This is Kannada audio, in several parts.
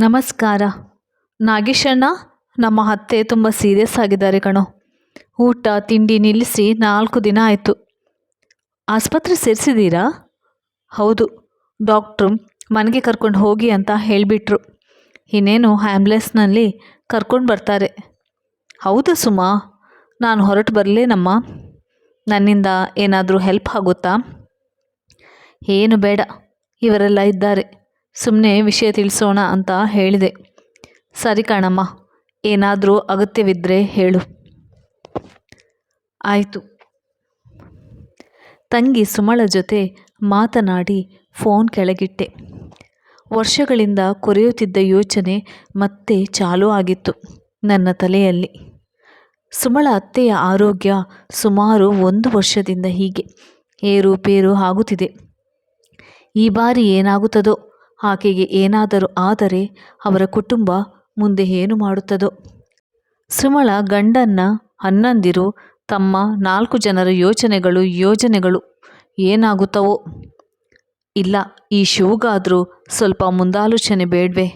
ನಮಸ್ಕಾರ. ನಾಗೇಶಣ್ಣ ನಮ್ಮ ಅತ್ತೆ ತುಂಬ ಸೀರಿಯಸ್ ಆಗಿದ್ದಾರೆ ಕಣೋ. ಊಟ, ತಿಂಡಿ ನಿಲ್ಲಿಸಿ ನಾಲ್ಕು ದಿನ ಆಯಿತು. ಆಸ್ಪತ್ರೆ ಸೇರಿಸಿದ್ದೀರಾ? ಹೌದು ಡಾಕ್ಟ್ರು ಮನೆಗೆ ಕರ್ಕೊಂಡು ಹೋಗಿ ಅಂತ ಹೇಳಿಬಿಟ್ರು. ಇನ್ನೇನು ಆ್ಯಂಬುಲೆನ್ಸ್ನಲ್ಲಿ ಕರ್ಕೊಂಡು ಬರ್ತಾರೆ. ಹೌದಾ ಸುಮಾ, ನಾನು ಹೊರಟು ಬರಲೇನಮ್ಮ. ನನ್ನಿಂದ ಏನಾದರೂ ಹೆಲ್ಪ್ ಆಗುತ್ತಾ? ಏನು ಬೇಡ, ಇವರೆಲ್ಲ ಇದ್ದಾರೆ. ಸುಮ್ಮನೆ ವಿಷಯ ತಿಳಿಸೋಣ ಅಂತ ಹೇಳಿದೆ. ಸರಿ ಕಣಮ್ಮ, ಏನಾದರೂ ಅಗತ್ಯವಿದ್ದರೆ ಹೇಳು. ಆಯಿತು. ತಂಗಿ ಸುಮಳ ಜೊತೆ ಮಾತನಾಡಿ ಫೋನ್ ಕೆಳಗಿಟ್ಟೆ. ವರ್ಷಗಳಿಂದ ಕೊರೆಯುತ್ತಿದ್ದ ಯೋಚನೆ ಮತ್ತೆ ಚಾಲೂ ಆಗಿತ್ತು ನನ್ನ ತಲೆಯಲ್ಲಿ. ಸುಮಳ ಅತ್ತೆಯ ಆರೋಗ್ಯ ಸುಮಾರು ಒಂದು ವರ್ಷದಿಂದ ಹೀಗೆ ಏರುಪೇರು ಆಗುತ್ತಿದೆ. ಈ ಬಾರಿ ಏನಾಗುತ್ತದೋ ಆಕೆಗೆ ಏನಾದರೂ ಆದರೆ ಅವರ ಕುಟುಂಬ ಮುಂದೆ ಏನು ಮಾಡುತ್ತದೋ? ಸುಮಳ ಗಂಡನ್ನ ಹನ್ನಂದಿರು ತಮ್ಮ ನಾಲ್ಕು ಜನರ ಯೋಚನೆಗಳು, ಯೋಜನೆಗಳು ಏನಾಗುತ್ತವೋ? ಇಲ್ಲ, ಈ ಶಿವಗಾದರೂ ಸ್ವಲ್ಪ ಮುಂದಾಲೋಚನೆ ಬೇಡ್ವೆ.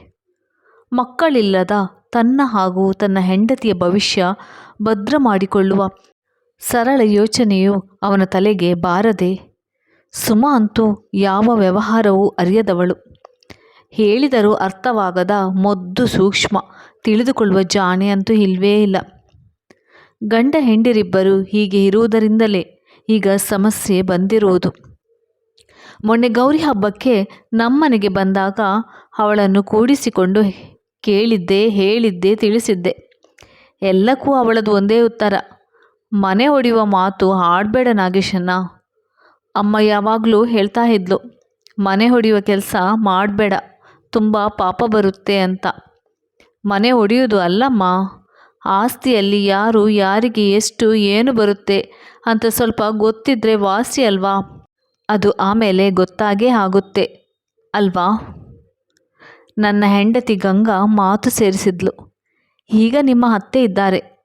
ಮಕ್ಕಳಿಲ್ಲದ ತನ್ನ ಹಾಗೂ ತನ್ನ ಹೆಂಡತಿಯ ಭವಿಷ್ಯ ಭದ್ರ ಮಾಡಿಕೊಳ್ಳುವ ಸರಳ ಯೋಚನೆಯು ಅವನ ತಲೆಗೆ ಬಾರದೆ, ಸುಮ ಅಂತೂ ಯಾವ ವ್ಯವಹಾರವೂ ಅರಿಯದವಳು. ಹೇಳಿದರೂ ಅರ್ಥವಾಗದ ಮೊದ್ದು ಸೂಕ್ಷ್ಮ. ತಿಳಿದುಕೊಳ್ಳುವ ಜಾಣೆ ಅಂತೂ ಇಲ್ವೇ ಇಲ್ಲ. ಗಂಡ ಹೆಂಡಿರಿಬ್ಬರು ಹೀಗೆ ಇರುವುದರಿಂದಲೇ ಈಗ ಸಮಸ್ಯೆ ಬಂದಿರುವುದು ಮೊನ್ನೆ ಗೌರಿ ಹಬ್ಬಕ್ಕೆ ನಮ್ಮನೆಗೆ ಬಂದಾಗ ಅವಳನ್ನು ಕೂಡಿಸಿಕೊಂಡು ಕೇಳಿದ್ದೆ, ಹೇಳಿದ್ದೆ, ತಿಳಿಸಿದ್ದೆ. ಎಲ್ಲಕ್ಕೂ ಅವಳದು ಒಂದೇ ಉತ್ತರ. ಮನೆ ಹೊಡೆಯುವ ಮಾತು ಆಡಬೇಡ ನಾಗೇಶನ್ನ ಅಮ್ಮ ಯಾವಾಗಲೂ ಹೇಳ್ತಾ ಇದ್ಲು, ಮನೆ ಹೊಡೆಯುವ ಕೆಲಸ ಮಾಡಬೇಡ. ತುಂಬ ಪಾಪ ಬರುತ್ತೆ ಅಂತ. ಮನೆ ಒಡೆಯೋದು ಅಲ್ಲಮ್ಮ. ಆಸ್ತಿಯಲ್ಲಿ ಯಾರು, ಯಾರಿಗೆ ಎಷ್ಟು, ಏನು ಬರುತ್ತೆ ಅಂತ ಸ್ವಲ್ಪ ಗೊತ್ತಿದ್ರೆ ವಾಸಿ ಅಲ್ವಾ? ಅದು ಆಮೇಲೆ ಗೊತ್ತಾಗೇ ಆಗುತ್ತೆ. ಅಲ್ವಾ? ನನ್ನ ಹೆಂಡತಿ ಗಂಗಾ ಮಾತು ಸೇರಿಸಿದ್ಲು. ಈಗ ನಿಮ್ಮ ಅತ್ತೆ ಇದ್ದಾರೆ.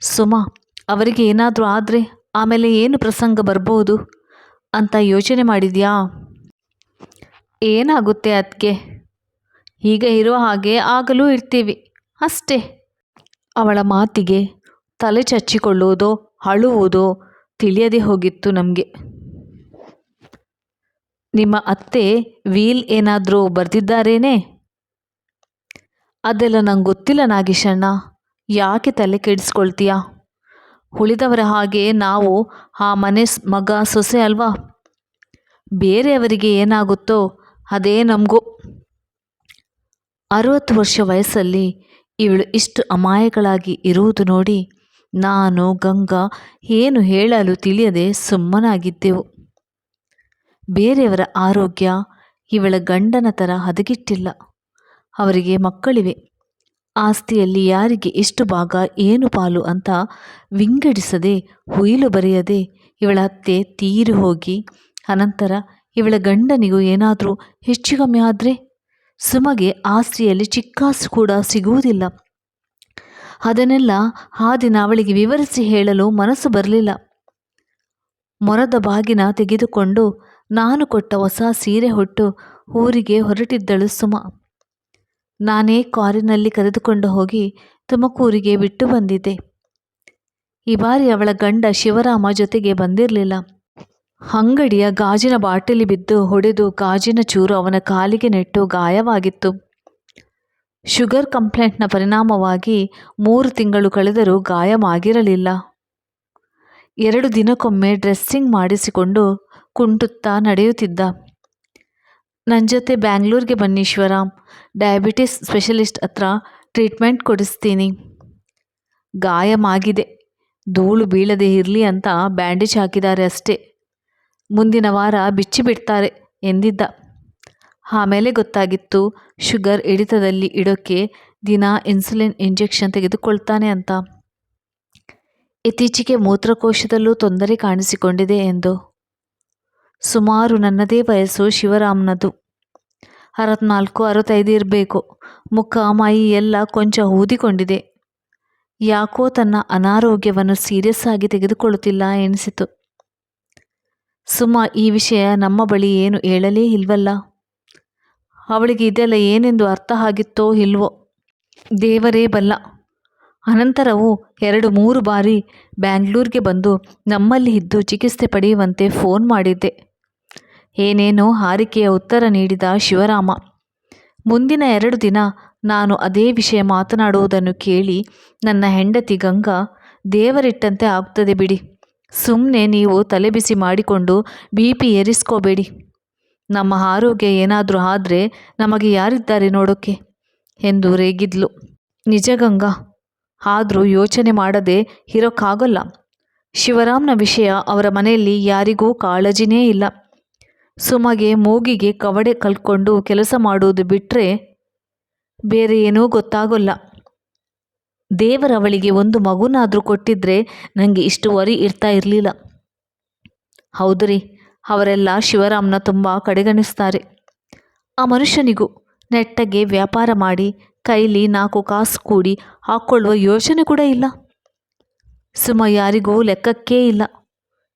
ಸುಮಾ, ಅವರಿಗೆ ಏನಾದರೂ ಆದರೆ ಆಮೇಲೆ ಏನು ಪ್ರಸಂಗ ಬರ್ಬೋದು ಅಂತ ಯೋಚನೆ ಮಾಡಿದ್ಯಾ? ಏನಾಗುತ್ತೆ ಅದಕ್ಕೆ ಈಗ ಇರುವ ಹಾಗೆ ಆಗಲೂ ಇರ್ತೀವಿ, ಅಷ್ಟೇ. ಅವಳ ಮಾತಿಗೆ ತಲೆ ಚಚ್ಚಿಕೊಳ್ಳುವುದೋ ಅಳುವುದೋ ತಿಳಿಯದೆ ಹೋಗಿತ್ತು ನಮಗೆ. ನಿಮ್ಮ ಅತ್ತೆ ವೀಲ್ ಏನಾದರೂ ಬರೆದಿದ್ದಾರೇನೆ? ಅದೆಲ್ಲ ನಂಗೆ ಗೊತ್ತಿಲ್ಲ ನಾಗೇಶಣ್ಣ, ಯಾಕೆ ತಲೆ ಕೆಡಿಸ್ಕೊಳ್ತೀಯ? ಉಳಿದವರ ಹಾಗೆ ನಾವು ಆ ಮನೆ ಮಗ ಸೊಸೆ ಅಲ್ವಾ? ಬೇರೆಯವರಿಗೆ ಏನಾಗುತ್ತೋ ಅದೇ ನಮಗೂ. ಅರುವತ್ತು ವರ್ಷ ವಯಸ್ಸಲ್ಲಿ ಇವಳು ಇಷ್ಟು ಅಮಾಯಗಳಾಗಿ ಇರುವುದು ನೋಡಿ ನಾನು, ಗಂಗಾ, ಏನು ಹೇಳಲು ತಿಳಿಯದೆ ಸುಮ್ಮನಾಗಿದ್ದೆವು. ಬೇರೆಯವರ ಆರೋಗ್ಯ ಇವಳ ಗಂಡನ ಥರ ಹದಗಿಟ್ಟಿಲ್ಲ. ಅವರಿಗೆ ಮಕ್ಕಳಿವೆ. ಆಸ್ತಿಯಲ್ಲಿ ಯಾರಿಗೆ ಎಷ್ಟು ಭಾಗ, ಏನು ಪಾಲು ಅಂತ ವಿಂಗಡಿಸದೆ, ಹುಯಿಲು ಬರೆಯದೆ ಇವಳ ಅತ್ತೆ ತೀರಿ ಹೋಗಿ ಅನಂತರ ಇವಳ ಗಂಡನಿಗೂ ಏನಾದರೂ ಹೆಚ್ಚು ಕಮ್ಮಿ ಆದರೆ ಸುಮಗೆ ಆಸ್ತಿಯಲ್ಲಿ ಚಿಕ್ಕಾಸು ಕೂಡ ಸಿಗುವುದಿಲ್ಲ. ಅದನ್ನೆಲ್ಲ ಆ ದಿನ ಅವಳಿಗೆ ವಿವರಿಸಿ ಹೇಳಲು ಮನಸ್ಸು ಬರಲಿಲ್ಲ. ಮೊರದ ಬಾಗಿನ ತೆಗೆದುಕೊಂಡು ನಾನು ಕೊಟ್ಟ ಹೊಸ ಸೀರೆ ಹೊಟ್ಟು ಊರಿಗೆ ಹೊರಟಿದ್ದಳು ಸುಮ. ನಾನೇ ಕಾರಿನಲ್ಲಿ ಕರೆದುಕೊಂಡು ಹೋಗಿ ತುಮಕೂರಿಗೆ ಬಿಟ್ಟು ಬಂದಿದ್ದೆ. ಈ ಬಾರಿ ಅವಳ ಗಂಡ ಶಿವರಾಮ ಜೊತೆಗೆ ಬಂದಿರಲಿಲ್ಲ. ಅಂಗಡಿಯ ಗಾಜಿನ ಬಾಟಲಿ ಬಿದ್ದು ಹೊಡೆದು ಗಾಜಿನ ಚೂರು ಅವನ ಕಾಲಿಗೆ ನೆಟ್ಟು ಗಾಯವಾಗಿತ್ತು. ಶುಗರ್ ಕಂಪ್ಲೇಂಟ್ನ ಪರಿಣಾಮವಾಗಿ ಮೂರು ತಿಂಗಳು ಕಳೆದರೂ ಗಾಯವಾಗಿರಲಿಲ್ಲ. ಎರಡು ದಿನಕ್ಕೊಮ್ಮೆ ಡ್ರೆಸ್ಸಿಂಗ್ ಮಾಡಿಸಿಕೊಂಡು ಕುಂಟುತ್ತಾ ನಡೆಯುತ್ತಿದ್ದ. ನನ್ನ ಜೊತೆ ಬ್ಯಾಂಗ್ಳೂರಿಗೆ ಬನ್ನಿ ಶಿವರಾಮ್. ಡಯಾಬಿಟಿಸ್ ಸ್ಪೆಷಲಿಸ್ಟ್ ಹತ್ರ ಟ್ರೀಟ್ಮೆಂಟ್ ಕೊಡಿಸ್ತೀನಿ. ಗಾಯಮಾಗಿದೆ. ಧೂಳು ಬೀಳದೆ ಇರಲಿ ಅಂತ ಬ್ಯಾಂಡೇಜ್ ಹಾಕಿದ್ದಾರೆ ಅಷ್ಟೇ. ಮುಂದಿನ ವಾರ ಬಿಚ್ಚಿಬಿಡ್ತಾರೆ ಎಂದಿದ್ದ. ಆಮೇಲೆ ಗೊತ್ತಾಗಿತ್ತು, ಶುಗರ್ ಹಿಡಿತದಲ್ಲಿ ಇಡೋಕ್ಕೆ ದಿನ ಇನ್ಸುಲಿನ್ ಇಂಜೆಕ್ಷನ್ ತೆಗೆದುಕೊಳ್ತಾನೆ ಅಂತ. ಇತ್ತೀಚೆಗೆ ಮೂತ್ರಕೋಶದಲ್ಲೂ ತೊಂದರೆ ಕಾಣಿಸಿಕೊಂಡಿದೆ ಎಂದು. ಸುಮಾರು ನನ್ನದೇ ವಯಸ್ಸು ಶಿವರಾಮ್ನದು. ಅರವತ್ನಾಲ್ಕು, ಅರವತ್ತೈದು ಇರಬೇಕು. ಮುಖ, ಮೈ ಎಲ್ಲ ಕೊಂಚ ಊದಿಕೊಂಡಿದೆ. ಯಾಕೋ ತನ್ನ ಅನಾರೋಗ್ಯವನ್ನು ಸೀರಿಯಸ್ ಆಗಿ ತೆಗೆದುಕೊಳ್ಳುತ್ತಿಲ್ಲ ಎನಿಸಿತು. ಸುಮ ಈ ವಿಷಯ ನಮ್ಮ ಬಳಿ ಏನು ಹೇಳಲೇ ಇಲ್ವಲ್ಲ? ಅವಳಿಗೆ ಇದೆಲ್ಲ ಏನೆಂದು ಅರ್ಥ ಆಗಿತ್ತೋ ಇಲ್ವೋ? ದೇವರೇ ಬಲ್ಲ. ಅನಂತರವೂ ಎರಡು ಮೂರು ಬಾರಿ ಬ್ಯಾಂಗ್ಳೂರಿಗೆ ಬಂದು ನಮ್ಮಲ್ಲಿ ಇದ್ದು ಚಿಕಿತ್ಸೆ ಪಡೆಯುವಂತೆ ಫೋನ್ ಮಾಡಿದ್ದೆ. ಏನೇನೋ ಹಾರಿಕೆಯ ಉತ್ತರ ನೀಡಿದ ಶಿವರಾಮ. ಮುಂದಿನ ಎರಡು ದಿನ ನಾನು ಅದೇ ವಿಷಯ ಮಾತನಾಡುವುದನ್ನು ಕೇಳಿ ನನ್ನ ಹೆಂಡತಿ ಗಂಗಾ ದೇವರಿಟ್ಟಂತೆ ಆಗ್ತದೆ ಬಿಡಿ. ಸುಮ್ಮನೆ ನೀವು ತಲೆಬಿಸಿ ಮಾಡಿಕೊಂಡು ಬಿ ಪಿ ಏರಿಸ್ಕೋಬೇಡಿ. ನಮ್ಮ ಆರೋಗ್ಯ ಏನಾದರೂ ಆದರೆ ನಮಗೆ ಯಾರಿದ್ದಾರೆ ನೋಡೋಕ್ಕೆ ಎಂದು ರೇಗಿದ್ಲು. ನಿಜ ಗಂಗಾ, ಆದರೂ ಯೋಚನೆ ಮಾಡದೆ ಇರೋಕ್ಕಾಗಲ್ಲ. ಶಿವರಾಮ್ನ ವಿಷಯ ಅವರ ಮನೆಯಲ್ಲಿ ಯಾರಿಗೂ ಕಾಳಜಿನೇ ಇಲ್ಲ. ಸುಮಗೆ ಮೂಗಿಗೆ ಕವಡೆ ಕಲ್ಕೊಂಡು ಕೆಲಸ ಮಾಡುವುದು ಬಿಟ್ಟರೆ ಬೇರೆ ಏನೂ ಗೊತ್ತಾಗೋಲ್ಲ. ದೇವರವಳಿಗೆ ಒಂದು ಮಗುನಾದರೂ ಕೊಟ್ಟಿದ್ರೆ ನನಗೆ ಇಷ್ಟು ವರಿ ಇರ್ತಾ ಇರಲಿಲ್ಲ. ಹೌದು ರೀ, ಅವರೆಲ್ಲ ಶಿವರಾಮ್ನ ತುಂಬ ಕಡೆಗಣಿಸ್ತಾರೆ. ಆ ಮನುಷ್ಯನಿಗೂ ನೆಟ್ಟಗೆ ವ್ಯಾಪಾರ ಮಾಡಿ ಕೈಲಿ ನಾಲ್ಕು ಕಾಸು ಕೂಡಿ ಹಾಕ್ಕೊಳ್ಳುವ ಯೋಚನೆ ಕೂಡ ಇಲ್ಲ. ಸುಮ ಯಾರಿಗೂ ಲೆಕ್ಕಕ್ಕೇ ಇಲ್ಲ.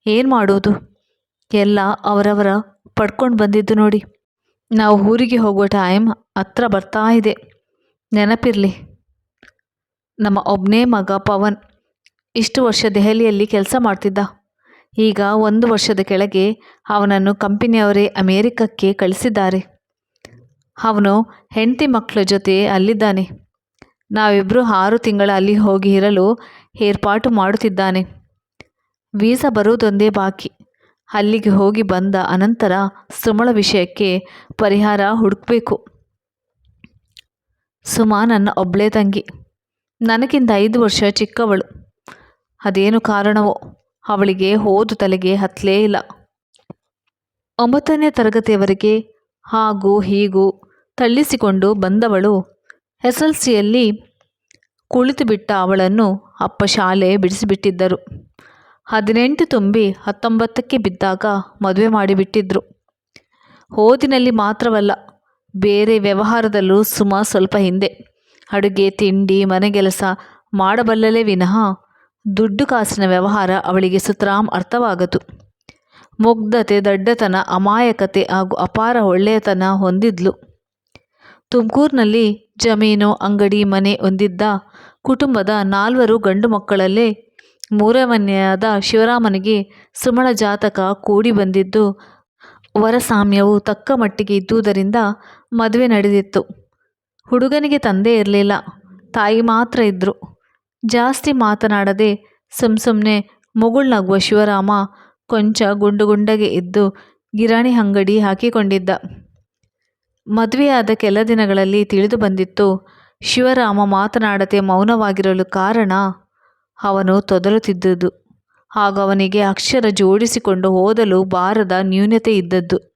ಏನು ಮಾಡೋದು? ಎಲ್ಲ ಅವರವರ ಪಡ್ಕೊಂಡು ಬಂದಿದ್ದು ನೋಡಿ. ನಾವು ಊರಿಗೆ ಹೋಗುವ ಟೈಮ್ ಹತ್ರ ಬರ್ತಾ ಇದೆ. ನೆನಪಿರಲಿ. ನಮ್ಮ ಒಬ್ಬನೇ ಮಗ ಪವನ್ ಇಷ್ಟು ವರ್ಷ ದೆಹಲಿಯಲ್ಲಿ ಕೆಲಸ ಮಾಡ್ತಿದ್ದ. ಈಗ ಒಂದು ವರ್ಷದ ಕೆಳಗೆ ಅವನನ್ನು ಕಂಪನಿಯವರೇ ಅಮೇರಿಕಕ್ಕೆ ಕಳಿಸಿದ್ದಾರೆ. ಅವನು ಹೆಂಡತಿ ಮಕ್ಕಳ ಜೊತೆ ಅಲ್ಲಿದ್ದಾನೆ. ನಾವಿಬ್ಬರು ಆರು ತಿಂಗಳ ಅಲ್ಲಿ ಹೋಗಿ ಇರಲು ಏರ್ಪಾಟು ಮಾಡುತ್ತಿದ್ದಾನೆ. ವೀಸಾ ಬರುವುದೊಂದೇ ಬಾಕಿ. ಅಲ್ಲಿಗೆ ಹೋಗಿ ಬಂದ ಅನಂತರ ಸುಮಳ ವಿಷಯಕ್ಕೆ ಪರಿಹಾರ ಹುಡುಕಬೇಕು. ಸುಮಾ ನನ್ನ ಒಬ್ಬಳೇ ತಂಗಿ. ನನಗಿಂತ ಐದು ವರ್ಷ ಚಿಕ್ಕವಳು. ಅದೇನು ಕಾರಣವೋ? ಅವಳಿಗೆ ಓದು ತಲೆಗೆ ಹತ್ತಲೇ ಇಲ್ಲ. ಒಂಬತ್ತನೇ ತರಗತಿಯವರೆಗೆ ಹಾಗೂ ಹೀಗೂ ತಳ್ಳಿಸಿಕೊಂಡು ಬಂದವಳು. ಎಸ್ ಎಲ್ ಸಿಯಲ್ಲಿ ಕುಳಿತು ಬಿಟ್ಟ ಅವಳನ್ನು ಅಪ್ಪ ಶಾಲೆ ಬಿಡಿಸಿಬಿಟ್ಟಿದ್ದರು. ಹದಿನೆಂಟು ತುಂಬಿ ಹತ್ತೊಂಬತ್ತಕ್ಕೆ ಬಿದ್ದಾಗ ಮದುವೆ ಮಾಡಿಬಿಟ್ಟಿದ್ರು. ಓದಿನಲ್ಲಿ ಮಾತ್ರವಲ್ಲ, ಬೇರೆ ವ್ಯವಹಾರದಲ್ಲೂ ಸುಮ ಸ್ವಲ್ಪ ಹಿಂದೆ. ಅಡುಗೆ, ತಿಂಡಿ ಮನೆಗೆಲಸ ಮಾಡಬಲ್ಲಲೇ ವಿನಃ ದುಡ್ಡು ಕಾಸಿನ ವ್ಯವಹಾರ ಅವಳಿಗೆ ಸುತರಾಮ್ ಅರ್ಥವಾಗದು. ಮುಗ್ಧತೆ, ದಡ್ಡತನ, ಅಮಾಯಕತೆ ಹಾಗೂ ಅಪಾರ ಒಳ್ಳೆಯತನ ಹೊಂದಿದ್ಲು. ತುಮಕೂರಿನಲ್ಲಿ ಜಮೀನು, ಅಂಗಡಿ, ಮನೆ ಹೊಂದಿದ್ದ ಕುಟುಂಬದ ನಾಲ್ವರು ಗಂಡು ಮಕ್ಕಳಲ್ಲೇ ಮೂರವನ್ನೆಯಾದ ಶಿವರಾಮನಿಗೆ ಸುಮಣ ಜಾತಕ ಕೂಡಿ ಬಂದಿದ್ದು ವರಸಾಮ್ಯವು ತಕ್ಕ ಮಟ್ಟಿಗೆ ಇದ್ದುದರಿಂದ ಮದುವೆ ನಡೆದಿತ್ತು. ಹುಡುಗನಿಗೆ ತಂದೆ ಇರಲಿಲ್ಲ. ತಾಯಿ ಮಾತ್ರ ಇದ್ದರು ಜಾಸ್ತಿ ಮಾತನಾಡದೆ ಸುಮ್ ಸುಮ್ಮನೆ ಶಿವರಾಮ ಕೊಂಚ ಗುಂಡು ಗುಂಡಗೆ ಇದ್ದು ಗಿರಾಣಿ ಅಂಗಡಿ ಹಾಕಿಕೊಂಡಿದ್ದ. ಮದುವೆಯಾದ ಕೆಲ ದಿನಗಳಲ್ಲಿ ತಿಳಿದು ಬಂದಿತ್ತು, ಶಿವರಾಮ ಮಾತನಾಡದೆ ಮೌನವಾಗಿರಲು ಕಾರಣ ಅವನು ತೊದಲುತ್ತಿದ್ದುದು ಹಾಗೂ ಅವನಿಗೆ ಅಕ್ಷರ ಜೋಡಿಸಿಕೊಂಡು ಓದಲು ಬಾರದ ನ್ಯೂನತೆ ಇದ್ದದ್ದು.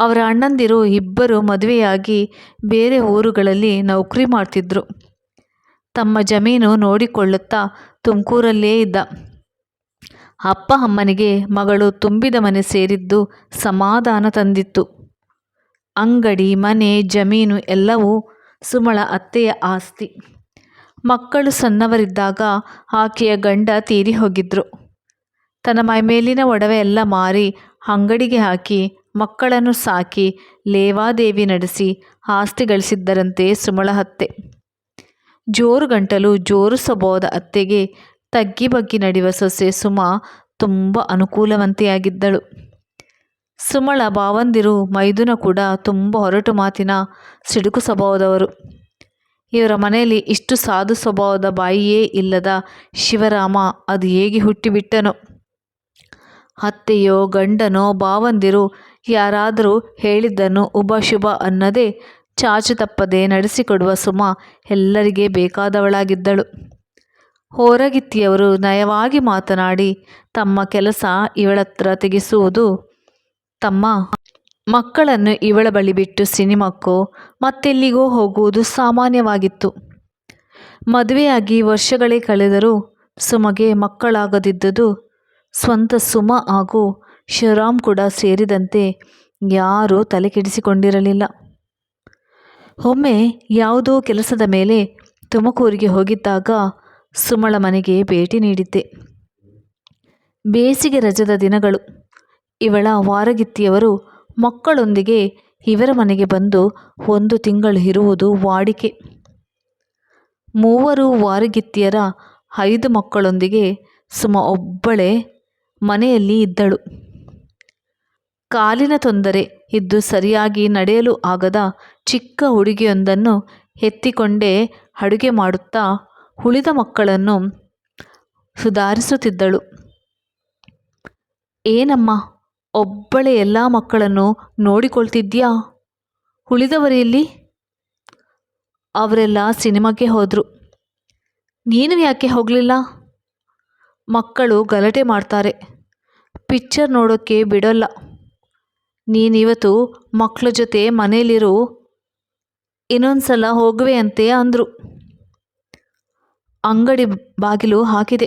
ಅವರ ಅಣ್ಣಂದಿರು ಇಬ್ಬರು ಮದುವೆಯಾಗಿ ಬೇರೆ ಊರುಗಳಲ್ಲಿ ನೌಕರಿ ಮಾಡ್ತಿದ್ರು. ತಮ್ಮ ಜಮೀನು ನೋಡಿಕೊಳ್ಳುತ್ತಾ ತುಮಕೂರಲ್ಲೇ ಇದ್ದ. ಅಪ್ಪ ಅಮ್ಮನಿಗೆ ಮಗಳು ತುಂಬಿದ ಮನೆ ಸೇರಿದ್ದು ಸಮಾಧಾನ ತಂದಿತ್ತು. ಅಂಗಡಿ, ಮನೆ, ಜಮೀನು ಎಲ್ಲವೂ ಸುಮಳ ಅತ್ತೆಯ ಆಸ್ತಿ. ಮಕ್ಕಳು ಸಣ್ಣವರಿದ್ದಾಗ ಆಕೆಯ ಗಂಡ ತೀರಿ ಹೋಗಿದ್ರು. ತನ್ನ ಮೈಮೇಲಿನ ಒಡವೆ ಎಲ್ಲ ಮಾರಿ ಅಂಗಡಿಗೆ ಹಾಕಿ ಮಕ್ಕಳನ್ನು ಸಾಕಿ ಲೇವಾದೇವಿ ನಡೆಸಿ ಆಸ್ತಿ ಗಳಿಸಿದ್ದರಂತೆ ಸುಮಳ ಹತ್ತೆ ಜೋರು ಗಂಟಲು ಜೋರು ಸ್ವಭಾವದ ಅತ್ತೆಗೆ ತಗ್ಗಿ ಬಗ್ಗಿ ನಡೆಯುವ ಸೊಸೆ ಸುಮ ತುಂಬ ಅನುಕೂಲವಂತೆಯಾಗಿದ್ದಳು. ಸುಮಳ ಭಾವಂದಿರು ಮೈದುನ ಕೂಡ ತುಂಬ ಹೊರಟು ಮಾತಿನ ಸಿಡುಕು ಸ್ವಭಾವದವರು ಇವರ ಮನೆಯಲ್ಲಿ ಇಷ್ಟು ಸಾಧು ಸ್ವಭಾವದ ಬಾಯಿಯೇ ಇಲ್ಲದ ಶಿವರಾಮ ಅದು ಹೇಗೆ ಹುಟ್ಟಿಬಿಟ್ಟನೋ. ಅತ್ತೆಯೋ ಗಂಡನೋ ಭಾವಂದಿರು ಯಾರಾದರೂ ಹೇಳಿದ್ದನ್ನು ಉಭಶುಭ ಅನ್ನದೇ ಚಾಚು ತಪ್ಪದೆ ನಡೆಸಿಕೊಡುವ ಸುಮ ಎಲ್ಲರಿಗೆ ಬೇಕಾದವಳಾಗಿದ್ದಳು. ಹೋರಗಿತ್ತಿಯವರು ನಯವಾಗಿ ಮಾತನಾಡಿ, ತಮ್ಮ ಕೆಲಸ ಇವಳತ್ರ ತೆಗೆಸುವುದು, ತಮ್ಮ ಮಕ್ಕಳನ್ನು ಇವಳ ಬಳಿ ಬಿಟ್ಟು ಸಿನಿಮಾಕ್ಕೋ ಮತ್ತೆಲ್ಲಿಗೋ ಹೋಗುವುದು ಸಾಮಾನ್ಯವಾಗಿತ್ತು. ಮದುವೆಯಾಗಿ ವರ್ಷಗಳೇ ಕಳೆದರೂ ಸುಮಗೆ ಮಕ್ಕಳಾಗದಿದ್ದುದು ಸ್ವಂತ ಸುಮ ಹಾಗೂ ಶಿವರಾಮ್ ಕೂಡ ಸೇರಿದಂತೆ ಯಾರೂ ತಲೆಕೆಡಿಸಿಕೊಂಡಿರಲಿಲ್ಲ ಒಮ್ಮೆ ಯಾವುದೋ ಕೆಲಸದ ಮೇಲೆ ತುಮಕೂರಿಗೆ ಹೋಗಿದ್ದಾಗ ಸುಮಳ ಮನೆಗೆ ಭೇಟಿ ನೀಡಿದ್ದೆ. ಬೇಸಿಗೆ ರಜದ ದಿನಗಳು. ಇವಳ ವಾರಗಿತ್ತಿಯವರು ಮಕ್ಕಳೊಂದಿಗೆ ಇವರ ಮನೆಗೆ ಬಂದು ಒಂದು ತಿಂಗಳು ಇರುವುದು ವಾಡಿಕೆ. ಮೂವರು ವಾರಗಿತ್ತಿಯರ ಐದು ಮಕ್ಕಳೊಂದಿಗೆ ಸುಮ ಒಬ್ಬಳೇ ಮನೆಯಲ್ಲಿ ಇದ್ದಳು. ಕಾಲಿನ ತೊಂದರೆ ಇದ್ದು ಸರಿಯಾಗಿ ನಡೆಯಲು ಆಗದ ಚಿಕ್ಕ ಹುಡುಗಿಯೊಂದನ್ನು ಎತ್ತಿಕೊಂಡೇ ಅಡುಗೆ ಮಾಡುತ್ತಾ ಉಳಿದ ಮಕ್ಕಳನ್ನು ಸುಧಾರಿಸುತ್ತಿದ್ದಳು. ಏನಮ್ಮ, ಒಬ್ಬಳೇ ಎಲ್ಲ ಮಕ್ಕಳನ್ನು ನೋಡಿಕೊಳ್ತಿದ್ಯಾ ಉಳಿದವರೆಲ್ಲಿ ಅವರೆಲ್ಲ ಸಿನಿಮಾಗೆ ಹೋದರು. ನೀನು ಯಾಕೆ ಹೋಗಲಿಲ್ಲ? ಮಕ್ಕಳು ಗಲಾಟೆ ಮಾಡ್ತಾರೆ. ಪಿಕ್ಚರ್ ನೋಡೋಕ್ಕೆ ಬಿಡೋಲ್ಲ. ನೀನಿವತ್ತು ಮಕ್ಕಳ ಜೊತೆ ಮನೇಲಿರು ಇನ್ನೊಂದು ಸಲ ಹೋಗುವೆ ಅಂತೆ ಅಂದರು. ಅಂಗಡಿ ಬಾಗಿಲು ಹಾಕಿದೆ.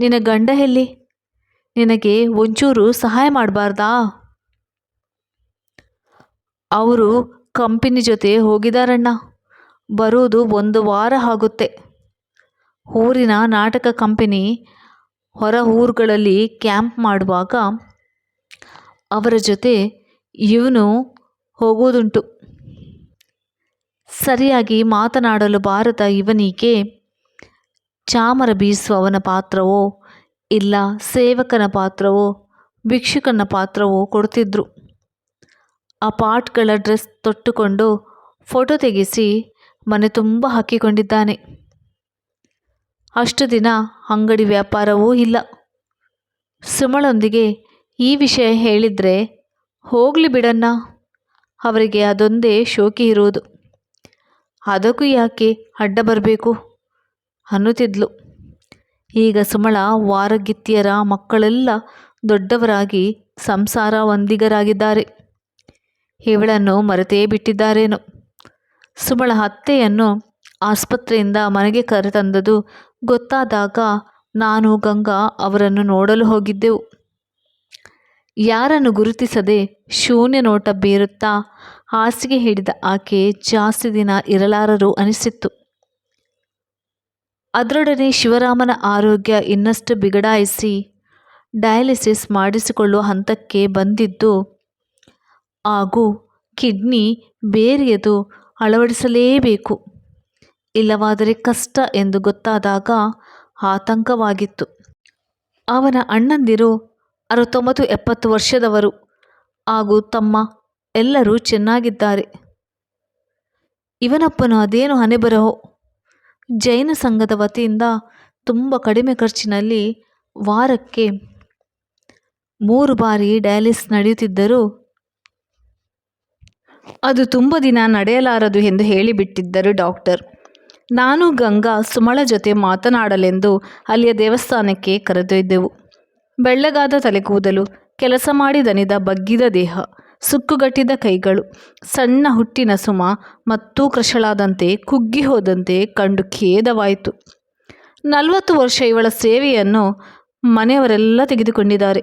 ನಿನ್ನ ಗಂಡ ಎಲ್ಲಿ? ನಿನಗೆ ಒಂಚೂರು ಸಹಾಯ ಮಾಡಬಾರ್ದಾ? ಅವರು ಕಂಪನಿ ಜೊತೆ ಹೋಗಿದಾರಣ್ಣ. ಬರುವುದು ಒಂದು ವಾರ ಆಗುತ್ತೆ. ಊರಿನ ನಾಟಕ ಕಂಪನಿ ಹೊರ ಊರುಗಳಲ್ಲಿ ಕ್ಯಾಂಪ್ ಮಾಡುವಾಗ ಅವರ ಜೊತೆ ಇವನು ಹೋಗುವುದುಂಟು. ಸರಿಯಾಗಿ ಮಾತನಾಡಲು ಬಾರದ ಇವನಿಗೆ ಚಾಮರ ಬೀಸುವವನ ಪಾತ್ರವೋ ಇಲ್ಲ ಸೇವಕನ ಪಾತ್ರವೋ ಭಿಕ್ಷುಕನ ಪಾತ್ರವೋ ಕೊಡ್ತಿದ್ರು ಆ ಪಾಟ್ಗಳ ಡ್ರೆಸ್ ತೊಟ್ಟುಕೊಂಡು ಫೋಟೋ ತೆಗೆಸಿ ಮನೆ ತುಂಬ ಹಾಕಿಕೊಂಡಿದ್ದಾನೆ. ಅಷ್ಟು ದಿನ ಅಂಗಡಿ ವ್ಯಾಪಾರವೂ ಇಲ್ಲ. ಸುಮಳೊಂದಿಗೆ ಈ ವಿಷಯ ಹೇಳಿದರೆ ಹೋಗಲಿ ಬಿಡಣ್ಣ. ಅವರಿಗೆ ಅದೊಂದೇ ಶೋಕಿ ಇರೋದು. ಅದಕ್ಕೂ ಯಾಕೆ ಅಡ್ಡ ಬರಬೇಕು? ಅನ್ನುತ್ತಿದ್ಲು. ಈಗ ಸುಮಳ ವಾರಗಿತ್ತಿಯರ ಮಕ್ಕಳೆಲ್ಲ ದೊಡ್ಡವರಾಗಿ ಸಂಸಾರ ಒಂದಿಗರಾಗಿದ್ದಾರೆ ಇವಳನ್ನು ಮರೆತೇ ಬಿಟ್ಟಿದ್ದಾರೇನೋ. ಸುಮಳ ಅತ್ತೆಯನ್ನು ಆಸ್ಪತ್ರೆಯಿಂದ ಮನೆಗೆ ಕರೆತಂದದು ಗೊತ್ತಾದಾಗ ನಾನು ಗಂಗಾ ಅವರನ್ನು ನೋಡಲು ಹೋಗಿದ್ದೆವು. ಯಾರನ್ನು ಗುರುತಿಸದೆ ಶೂನ್ಯ ನೋಟ ಬೀರುತ್ತಾ ಹಾಸಿಗೆ ಹಿಡಿದ ಆಕೆ ಜಾಸ್ತಿ ದಿನ ಇರಲಾರರು ಅನಿಸಿತ್ತು. ಅದರೊಡನೆ ಶಿವರಾಮನ ಆರೋಗ್ಯ ಇನ್ನಷ್ಟು ಬಿಗಡಾಯಿಸಿ ಡಯಾಲಿಸಿಸ್ ಮಾಡಿಸಿಕೊಳ್ಳುವ ಹಂತಕ್ಕೆ ಬಂದಿದ್ದು, ಹಾಗೂ ಕಿಡ್ನಿ ಬೇರೆಯದು ಅಳವಡಿಸಲೇಬೇಕು, ಇಲ್ಲವಾದರೆ ಕಷ್ಟ ಎಂದು ಗೊತ್ತಾದಾಗ ಆತಂಕವಾಗಿತ್ತು. ಅವನ ಅಣ್ಣಂದಿರು ಅರವತ್ತೊಂಬತ್ತು, ಎಪ್ಪತ್ತು ವರ್ಷದವರು ಹಾಗೂ ತಮ್ಮ ಎಲ್ಲರೂ ಚೆನ್ನಾಗಿದ್ದಾರೆ. ಇವನಪ್ಪನು ಅದೇನು ಹಣೆಬರಹೋ? ಜೈನ ಸಂಘದ ವತಿಯಿಂದ ತುಂಬ ಕಡಿಮೆ ಖರ್ಚಿನಲ್ಲಿ ವಾರಕ್ಕೆ ಮೂರು ಬಾರಿ ಡಯಾಲಿಸ್ ನಡೆಯುತ್ತಿದ್ದರೂ ಅದು ತುಂಬ ದಿನ ನಡೆಯಲಾರದು ಎಂದು ಹೇಳಿಬಿಟ್ಟಿದ್ದರು ಡಾಕ್ಟರ್. ನಾನು ಗಂಗಾ ಸುಮಳ ಜೊತೆ ಮಾತನಾಡಲೆಂದು ಅಲ್ಲಿಯ ದೇವಸ್ಥಾನಕ್ಕೆ ಕರೆದೊಯ್ದೆವು. ಬೆಳ್ಳಗಾದ ತಲೆಕೂದಲು ಕೆಲಸ ಮಾಡಿ ದನಿದ ಬಗ್ಗಿದ ದೇಹ, ಸುಕ್ಕುಗಟ್ಟಿದ ಕೈಗಳು, ಸಣ್ಣ ಹುಟ್ಟಿನ ಸುಮ ಮತ್ತೂ ಕೃಶಳಾದಂತೆ ಕುಗ್ಗಿ ಹೋದಂತೆ ಕಂಡು ಖೇದವಾಯಿತು. ನಲವತ್ತು ವರ್ಷ ಇವಳ ಸೇವೆಯನ್ನು ಮನೆಯವರೆಲ್ಲ ತೆಗೆದುಕೊಂಡಿದ್ದಾರೆ.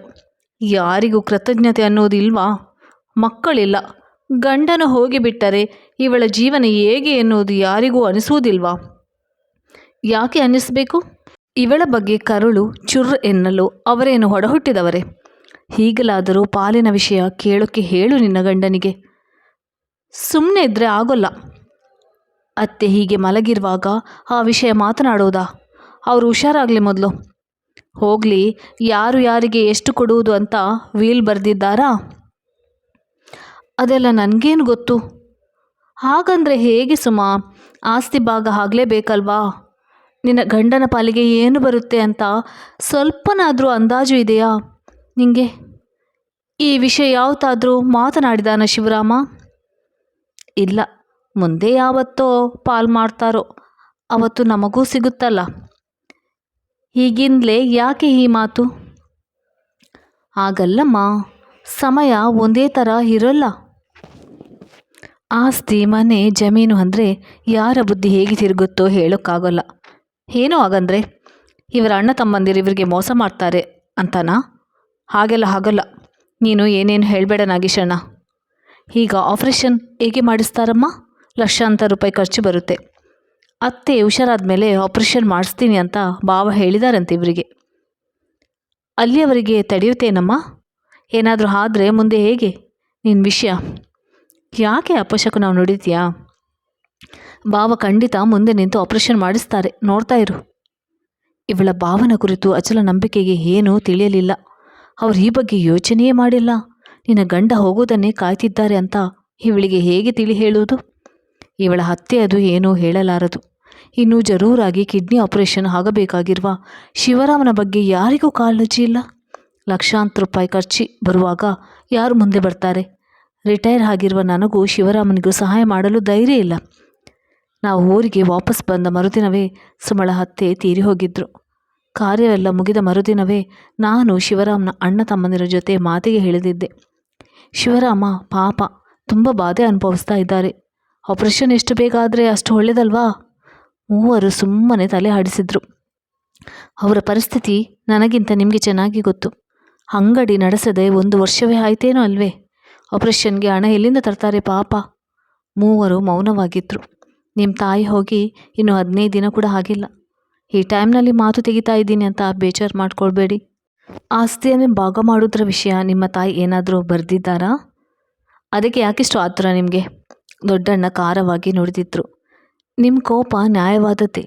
ಯಾರಿಗೂ ಕೃತಜ್ಞತೆ ಅನ್ನೋದಿಲ್ವಾ? ಮಕ್ಕಳಿಲ್ಲ. ಗಂಡನು ಹೋಗಿಬಿಟ್ಟರೆ ಇವಳ ಜೀವನ ಹೇಗೆ ಎನ್ನುವುದು ಯಾರಿಗೂ ಅನಿಸುವುದಿಲ್ವಾ? ಯಾಕೆ ಅನ್ನಿಸಬೇಕು? ಇವಳ ಬಗ್ಗೆ ಕರುಳು, ಚುರ್ ಎನ್ನಲು ಅವರೇನು ಹೊಡಹುಟ್ಟಿದವರೆ ಹೀಗಲಾದರೂ ಪಾಲಿನ ವಿಷಯ ಕೇಳೋಕ್ಕೆ ಹೇಳು ನಿನ್ನ ಗಂಡನಿಗೆ. ಸುಮ್ಮನೆ ಇದ್ದರೆ ಆಗೋಲ್ಲ. ಅತ್ತೆ ಹೀಗೆ ಮಲಗಿರುವಾಗ ಆ ವಿಷಯ ಮಾತನಾಡೋದಾ ಅವರು ಹುಷಾರಾಗಲಿ ಮೊದಲು. ಹೋಗಲಿ, ಯಾರು ಯಾರಿಗೆ ಎಷ್ಟು ಕೊಡುವುದು ಅಂತ ವೀಲ್ ಬರೆದಿದ್ದಾರಾ? ಅದೆಲ್ಲ ನನಗೇನು ಗೊತ್ತು? ಹಾಗಂದರೆ ಹೇಗೆ ಸುಮ? ಆಸ್ತಿ ಭಾಗ ಆಗಲೇಬೇಕಲ್ವಾ? ನಿನ್ನ ಗಂಡನ ಪಾಲಿಗೆ ಏನು ಬರುತ್ತೆ ಅಂತ ಸ್ವಲ್ಪನಾದರೂ ಅಂದಾಜು ಇದೆಯಾ? ನಿಂಗೆ? ಈ ವಿಷಯ ಯಾವತ್ತಾದರೂ ಮಾತನಾಡಿದಾನ ಶಿವರಾಮ? ಇಲ್ಲ. ಮುಂದೆ ಯಾವತ್ತೋ ಪಾಲ್ ಮಾಡ್ತಾರೋ, ಅವತ್ತು ನಮಗೂ ಸಿಗುತ್ತಲ್ಲ. ಹೀಗಿಂದಲೇ ಯಾಕೆ ಈ ಮಾತು? ಆಗಲ್ಲಮ್ಮ ಸಮಯ ಒಂದೇ ಥರ ಇರೋಲ್ಲ. ಆಸ್ತಿ, ಮನೆ, ಜಮೀನು ಅಂದರೆ ಯಾರ ಬುದ್ಧಿ ಹೇಗೆ ತಿರುಗುತ್ತೋ ಹೇಳೋಕ್ಕಾಗೋಲ್ಲ. ಏನೋ ಆಗಂದ್ರೆ ಇವರ ಅಣ್ಣ ತಮ್ಮಂದಿರು ಇವರಿಗೆ ಮೋಸ ಮಾಡ್ತಾರೆ ಅಂತನಾ? ಹಾಗೆಲ್ಲ ಹಾಗಲ್ಲ. ನೀನು ಏನೇನು ಹೇಳಬೇಡ ನಾಗೇಶಣ್ಣ. ಈಗ ಆಪ್ರೇಷನ್ ಹೇಗೆ ಮಾಡಿಸ್ತಾರಮ್ಮ? ಲಕ್ಷಾಂತರ ರೂಪಾಯಿ ಖರ್ಚು ಬರುತ್ತೆ. ಅತ್ತೆ ಹುಷಾರಾದ ಮೇಲೆ ಆಪ್ರೇಷನ್ ಮಾಡಿಸ್ತೀನಿ ಅಂತ ಭಾವ ಹೇಳಿದಾರಂತೆ ಇವರಿಗೆ. ಅಲ್ಲಿಯವರಿಗೆ ತಡೆಯುತ್ತೇನಮ್ಮ? ಏನಾದರೂ ಆದರೆ ಮುಂದೆ ಹೇಗೆ? ನಿನ್ನ ವಿಷಯ. ಯಾಕೆ ಅಪಶಕು ನಾವು ನುಡಿತೀಯಾ ಬಾವ ಖಂಡಿತ ಮುಂದೆ ನಿಂತು ಆಪರೇಷನ್ ಮಾಡಿಸ್ತಾರೆ. ನೋಡ್ತಾ ಇರು. ಇವಳ ಭಾವನ ಕುರಿತು ಅಚಲ ನಂಬಿಕೆಗೆ ಏನೂ ತಿಳಿಯಲಿಲ್ಲ. ಅವರು ಈ ಬಗ್ಗೆ ಯೋಚನೆಯೇ ಮಾಡಿಲ್ಲ. ನಿನ್ನ ಗಂಡ ಹೋಗೋದನ್ನೇ ಕಾಯ್ತಿದ್ದಾರೆ ಅಂತ ಇವಳಿಗೆ ಹೇಗೆ ತಿಳಿ ಹೇಳುವುದು ಇವಳ ಹತ್ಯೆ ಅದು ಏನೂ ಹೇಳಲಾರದು. ಇನ್ನು ಜರೂರಾಗಿ ಕಿಡ್ನಿ ಆಪರೇಷನ್ ಆಗಬೇಕಾಗಿರುವ ಶಿವರಾಮನ ಬಗ್ಗೆ ಯಾರಿಗೂ ಕಾಳಜಿ ಇಲ್ಲ. ಲಕ್ಷಾಂತರ ರೂಪಾಯಿ ಖರ್ಚಿ ಬರುವಾಗ ಯಾರು ಮುಂದೆ ಬರ್ತಾರೆ? ರಿಟೈರ್ ಆಗಿರುವ ನನಗೂ ಶಿವರಾಮನಿಗೂ ಸಹಾಯ ಮಾಡಲು ಧೈರ್ಯ ಇಲ್ಲ. ನಾವು ಊರಿಗೆ ವಾಪಸ್ ಬಂದ ಮರುದಿನವೇ ಸುಮಳ ಹತ್ತೆ ತೀರಿ ಹೋಗಿದ್ರು. ಕಾರ್ಯವೆಲ್ಲ ಮುಗಿದ ಮರುದಿನವೇ ನಾನು ಶಿವರಾಮನ ಅಣ್ಣ ತಮ್ಮಂದಿರ ಜೊತೆ ಮಾತಿಗೆ ಹೇಳಿದಿದ್ದೆ. ಶಿವರಾಮ ಪಾಪ, ತುಂಬ ಬಾಧೆ ಅನುಭವಿಸ್ತಾ ಇದ್ದಾರೆ. ಆಪರೇಷನ್ ಎಷ್ಟು ಬೇಗ ಆದರೆ ಅಷ್ಟು ಒಳ್ಳೆಯದಲ್ವಾ ಮೂವರು ಸುಮ್ಮನೆ ತಲೆ ಆಡಿಸಿದ್ರು. ಅವರ ಪರಿಸ್ಥಿತಿ ನನಗಿಂತ ನಿಮಗೆ ಚೆನ್ನಾಗಿ ಗೊತ್ತು. ಅಂಗಡಿ ನಡೆಸದೆ ಒಂದು ವರ್ಷವೇ ಆಯ್ತೇನೋ ಅಲ್ವೇ? ಆಪರೇಷನ್ಗೆ ಹಣ ಎಲ್ಲಿಂದ ತರ್ತಾರೆ ಪಾಪ? ಮೂವರು ಮೌನವಾಗಿದ್ದರು ನಿಮ್ಮ ತಾಯಿ ಹೋಗಿ ಇನ್ನು ಹದಿನೈದು ದಿನ ಕೂಡ ಆಗಿಲ್ಲ. ಈ ಟೈಮ್ನಲ್ಲಿ ಮಾತು ತೆಗಿತಾ ಇದ್ದೀನಿ ಅಂತ ಬೇಜಾರು ಮಾಡ್ಕೊಳ್ಬೇಡಿ. ಆಸ್ತಿಯನ್ನು ಭಾಗ ಮಾಡೋದ್ರ ವಿಷಯ ನಿಮ್ಮ ತಾಯಿ ಏನಾದರೂ ಬರೆದಿದ್ದಾರಾ? ಅದಕ್ಕೆ ಯಾಕಿಷ್ಟು ಆತರ ನಿಮಗೆ? ದೊಡ್ಡಣ್ಣ ಖಾರವಾಗಿ ನುಡಿದಿದ್ರು. ನಿಮ್ಮ ಕೋಪ ನ್ಯಾಯವಾದತೆ